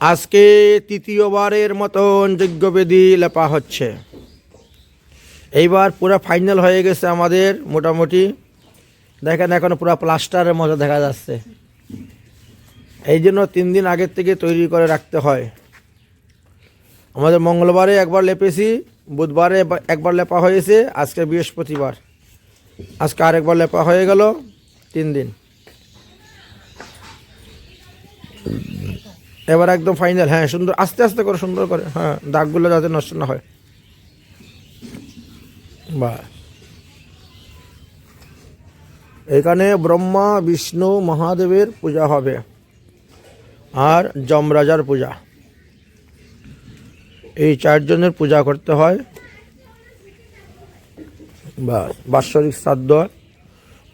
আজকে তৃতীয়বারের মতন যজ্ঞবেদী লেপা হচ্ছে। এইবার পুরো ফাইনাল হয়ে গেছে আমাদের মোটামুটি। দেখেন এখন পুরো প্লাস্টারের মতো দেখা যাচ্ছে। এই জন্য তিন দিন আগের থেকে তৈরি করে রাখতে হয়। আমাদের মঙ্গলবারে একবার লেপেছি, বুধবারে একবার লেপা হয়েছে, আজকে বৃহস্পতিবার। আজকে আরেকবার লেপা হয়ে গেল তিন দিন। এবার একদম ফাইনাল হ্যাঁ সুন্দর, আস্তে আস্তে করে সুন্দর করে হ্যাঁ দাগগুলো যাতে নষ্ট না হয়। বা। এখানে ব্রহ্মা, বিষ্ণু, মহাদেবের পূজা হবে, আর যমরাজার পূজা। এই চারজনের পূজা করতে হয়। বা, বাৎসরিক শ্রাদ্ধ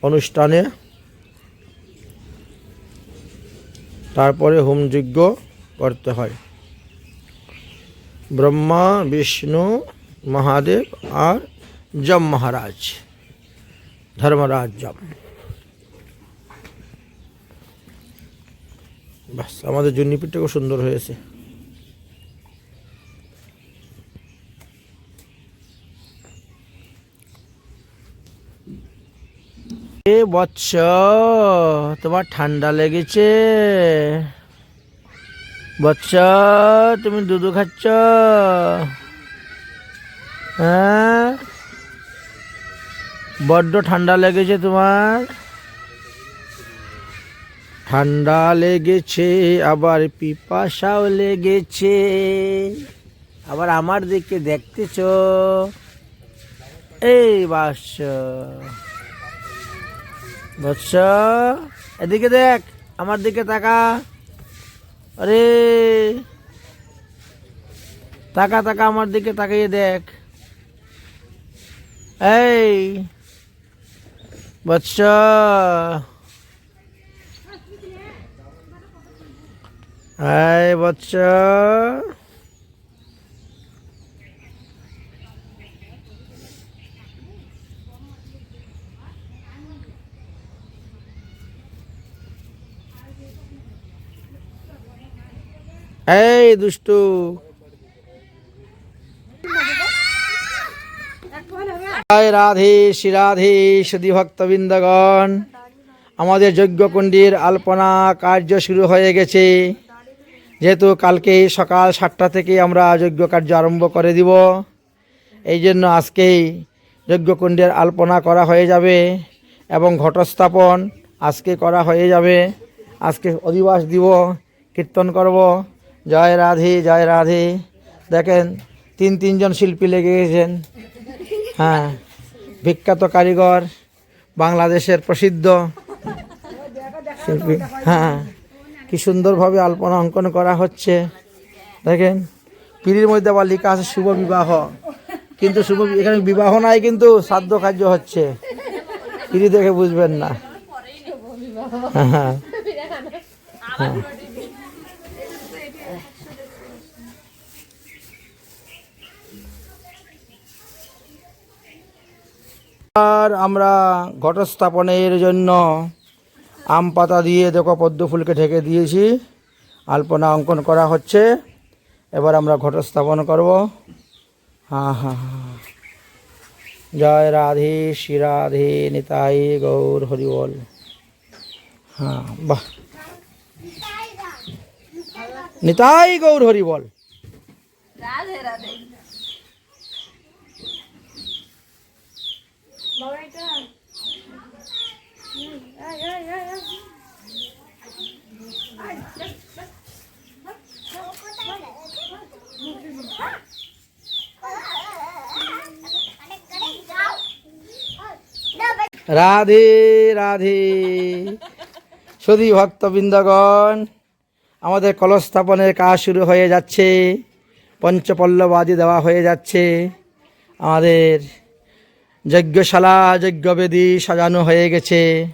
অনুষ্ঠানে। তারপরে হোমযজ্ঞ। করতে হয়। ব্রহ্মা, বিষ্ণু, মহাদেব আর যম মহারাজ, ধর্মরাজ যম। বাস, আমাদের জুনিপিঠটা খুব সুন্দর হয়েছে। এ বৎস, তোমার ঠান্ডা লেগেছে। বৎস, তুমি দুধু খাচ্ছ? হ্যাঁ? বড্ড ঠান্ডা লেগেছে তোমার। ঠান্ডা লেগেছে, আবার পিপাসাও লেগেছে। আবার আমার দিকে দেখতেছ। এই বাস বৎস, এদিকে দেখ, আমার দিকে তাকা। আরে। তাকা তাকা আমার দিকে তাকিয়ে দেখ। এই। বৎস। এই বৎস। এই দুষ্টু। রাধে শ্রী রাধে সুধী ভক্তবৃন্দগণ। আমাদের যজ্ঞকুণ্ডির আলপনা কার্য শুরু হয়ে গেছে। যেহেতু কালকে সকাল সাতটা থেকে আমরা যজ্ঞ কার্য আরম্ভ করে দিব, এই জন্য আজকেই যজ্ঞকুণ্ডের আলপনা করা হয়ে যাবে এবং ঘটস্থাপন আজকে করা হয়ে যাবে। আজকে অধিবাস দিব, কীর্তন করব। জয় রাধে জয় রাধে। দেখেন, তিন, তিনজন শিল্পী লেগে গেছেন। হ্যাঁ বিখ্যাত কারিগর, বাংলাদেশের প্রসিদ্ধ শিল্পী। হ্যাঁ কি সুন্দরভাবে আলপনা অঙ্কন করা হচ্ছে। দেখেন, পিড়ির মধ্যে আবার লেখা আছে শুভ বিবাহ। কিন্তু শুভ এখানে বিবাহ নাই, কিন্তু শ্রাদ্ধ কার্য হচ্ছে। পিড়ি দেখে বুঝবেন না। হ্যাঁ হ্যাঁ। আর আমরা ঘটস্থাপনের জন্য আম পাতা দিয়ে দেখো পদ্ম ফুলকে ঢেকে দিয়েছি। আলপনা অঙ্কন করা হচ্ছে। এবার আমরা ঘটস্থাপন করব। হ্যাঁ হ্যাঁ হ্যাঁ জয় রাধে, শ্রী রাধে, নিতাই গৌর হরিবল হ্যাঁ বাহ। নিতাই গৌর হরিবল রাধে রাধে। রাধে রাধে। সুধী ভক্তবৃন্দগণ আমাদের কলস্থাপনের কাজ শুরু হয়ে যাচ্ছে। পঞ্চপল্লব আদি দেওয়া হয়ে যাচ্ছে। আমাদের যজ্ঞশালা, যজ্ঞবেদী সাজানো হয়ে গেছে।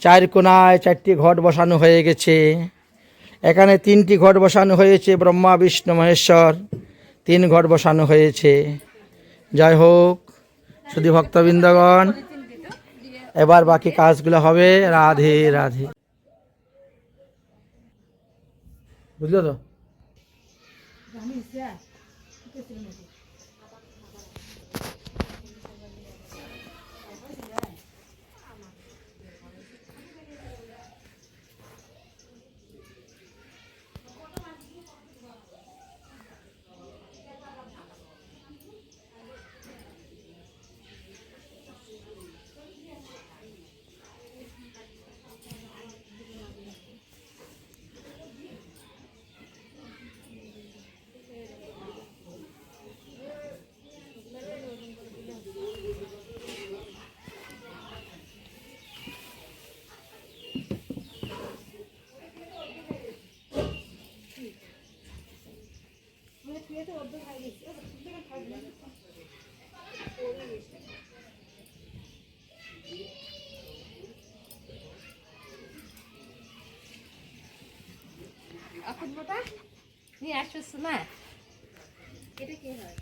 চার কোনায় চারটি ঘট বসানো হয়ে গেছে। এখানে তিনটি ঘট বসানো হয়েছে, ব্রহ্মা, বিষ্ণু, মহেশ্বর। তিন ঘট বসানো হয়েছে। জয় হোক শুধু ভক্তবৃন্দগণ এবার বাকি কাজগুলো হবে। রাধে রাধে। বুঝলো তো? নিয়ে আসছো না এটা কি হয়?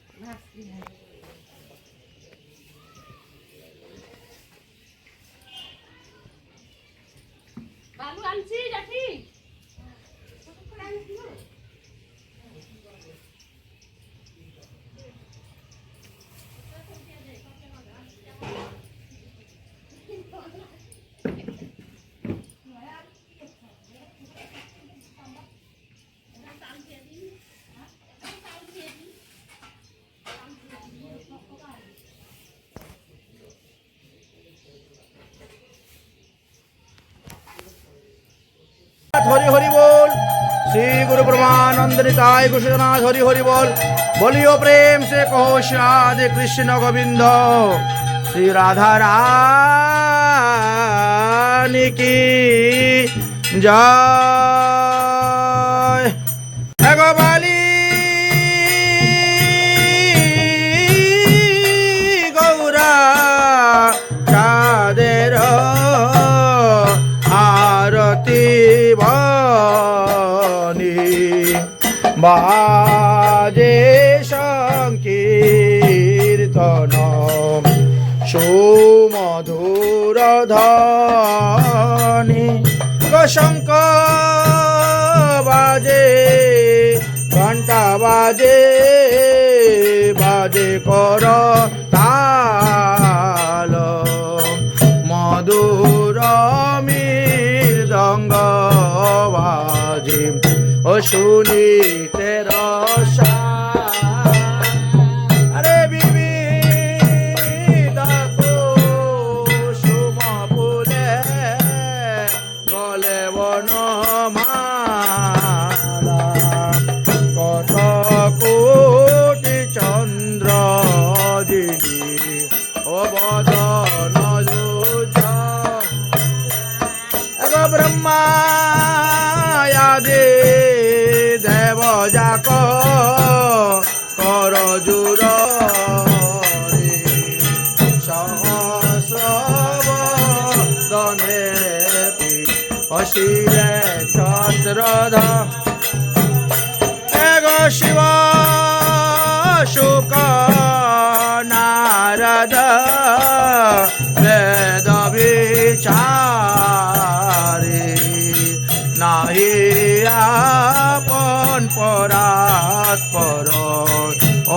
জগন্নাথ হরি হরি বল। শ্রী গুরু ব্রহ্মানন্দ নিতায় কুশনাথ হরি হরি বল। বলিও প্রেম সে কহ শ্রাধে কৃষ্ণ গোবিন্দ। শ্রী রাধা রা নিকি যা শঙ্খ বাজে ঘণ্টা বাজে বাজে কর তাল। মধুর মৃদঙ্গ বাজে ও শুনি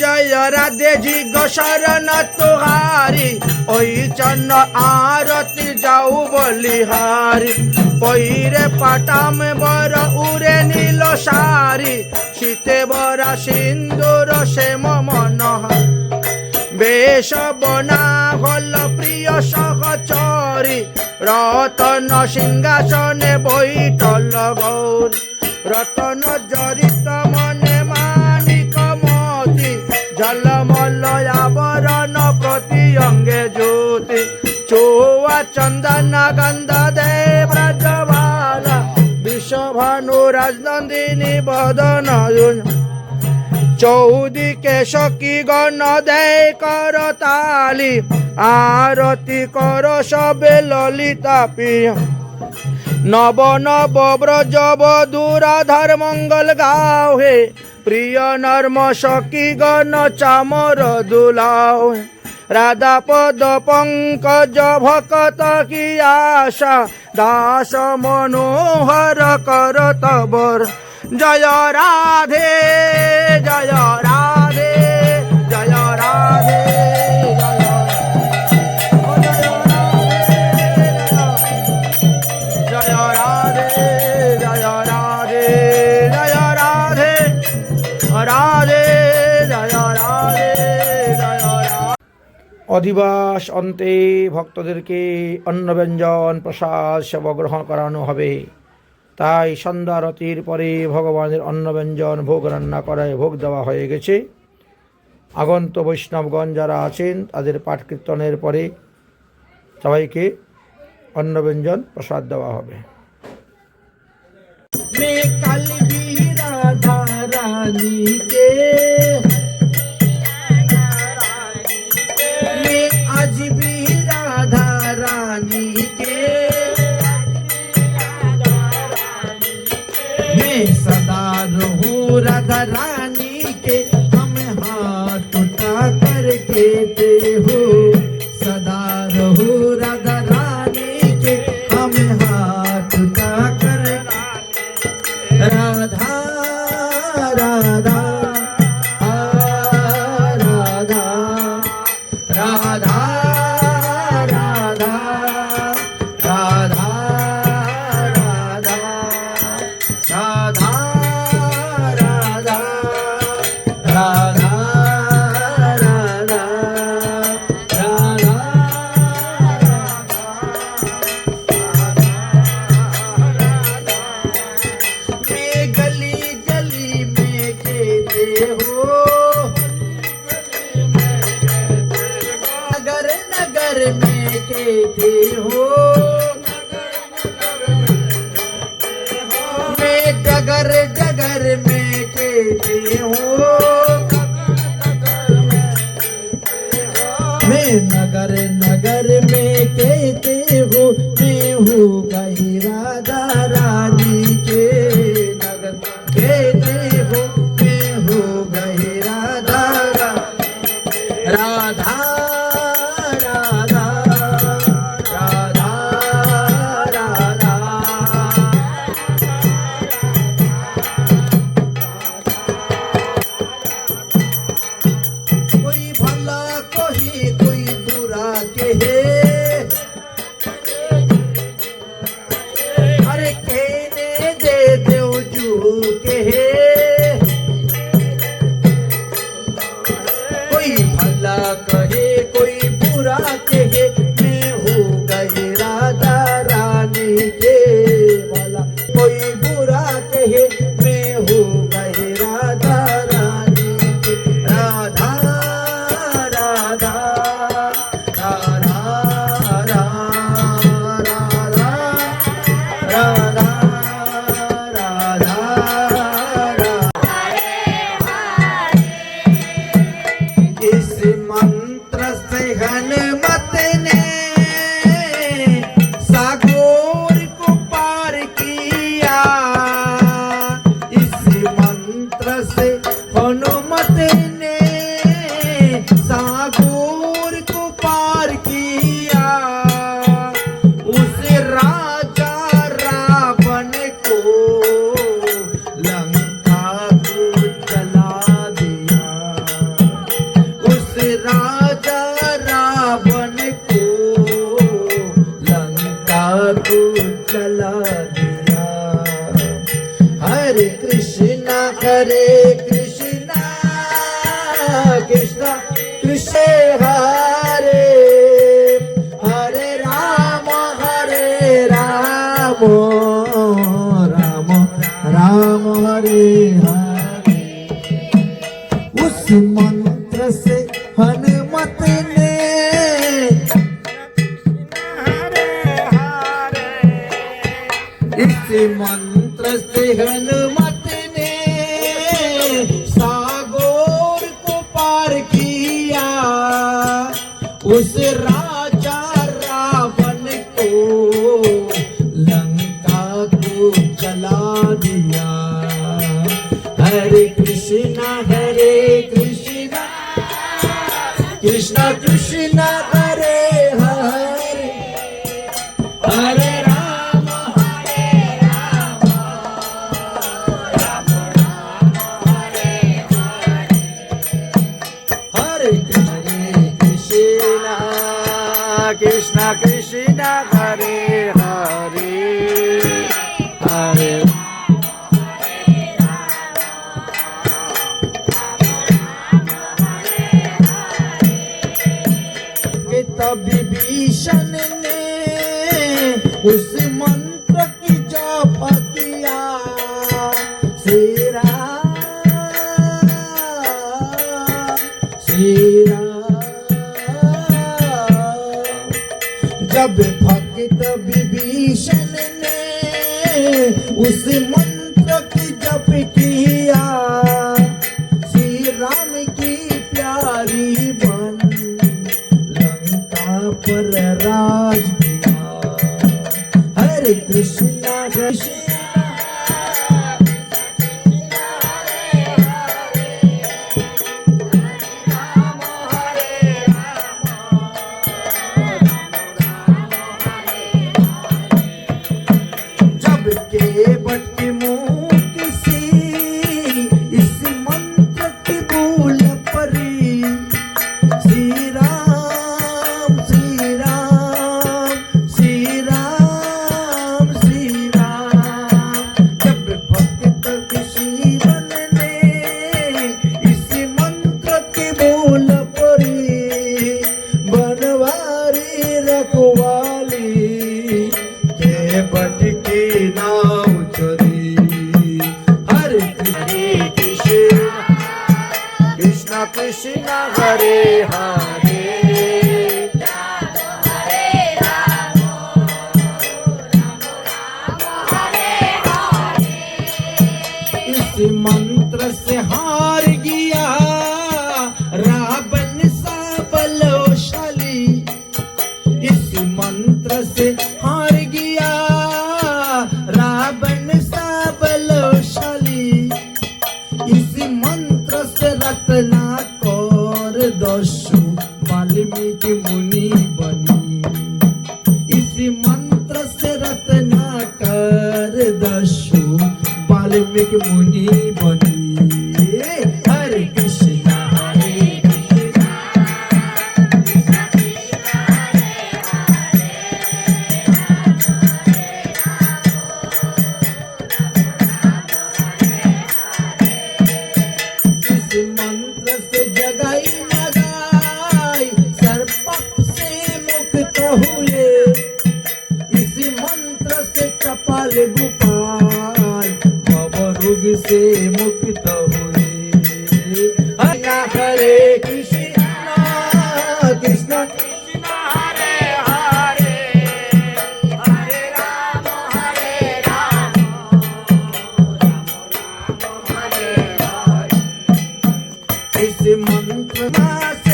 জয় রাধে জি জিগশরণ তোহারি ওই চন্ন আরতি যাও বলিহারি পইরে পাটাম বর উরে নীল সারি। শীতে বরা সিন্দুর সে মন বেশ বনা হল প্রিয় সহচরি। রতন সিংহাসনে বৈঠল গৌর। রতন জরিত মন অঙ্গে জ্যোতি চৌয়া চন্দন গন্ধ দে ব্রজবালা বিশ্বভানু রাজনন্দিনী বদন চৌদিকে সখী গণ দেয় কর তালি আরতি কর সবে ললিতা প্রিয় নব নব ব্রজ বধুরাধার মঙ্গল গাও হে প্রিয় নর্ম সখী গণ চামর দুলাও হে। রাধা পদ পঙ্কজ ভকত কি আশা দাস মনোহর কর তবর জয় রাধে জয় অধিবাস অন্তে ভক্তদেরকে অন্নব্যঞ্জন প্রসাদ সেবা গ্রহণ করানো হবে। তাই সন্ধ্যারতির পরে ভগবানের অন্নব্যঞ্জন ভোগ রান্না করায় ভোগ দেওয়া হয়ে গেছে। আগন্ত বৈষ্ণবগণ যারা আছেন, তাদের পাঠ কীর্তনের পরে সবাইকে অন্নব্যঞ্জন প্রসাদ দেওয়া হবে। मैं नगर नगर में कहते Krishna Hare. जब भक्त विभीषण ने उस मंत्र की जप किया श्री राम की प्यारी बन लंका पर राज किया। हरे कृष्णा कृष्ण ऐसे मंत्र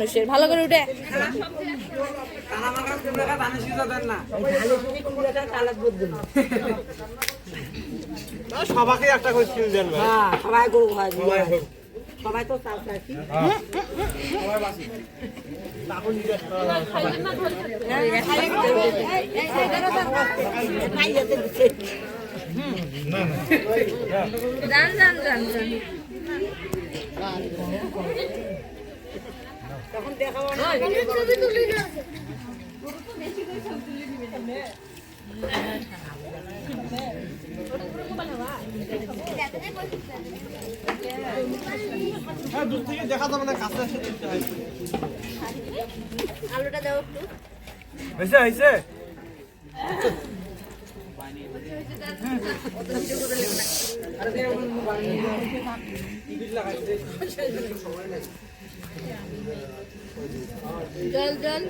মানুষের। ভালো করে উঠে। সবাইকে একটা করে স্কিল দেন ভাই। হ্যাঁ সবাই গরু হয় সবাই তো জান জান জান জান হ্যাঁ দূর থেকে দেখা যাবে না কাছে এসে দেখতে হয় আলুটা দাও একটু। হয়েছে হয়েছে? জল জল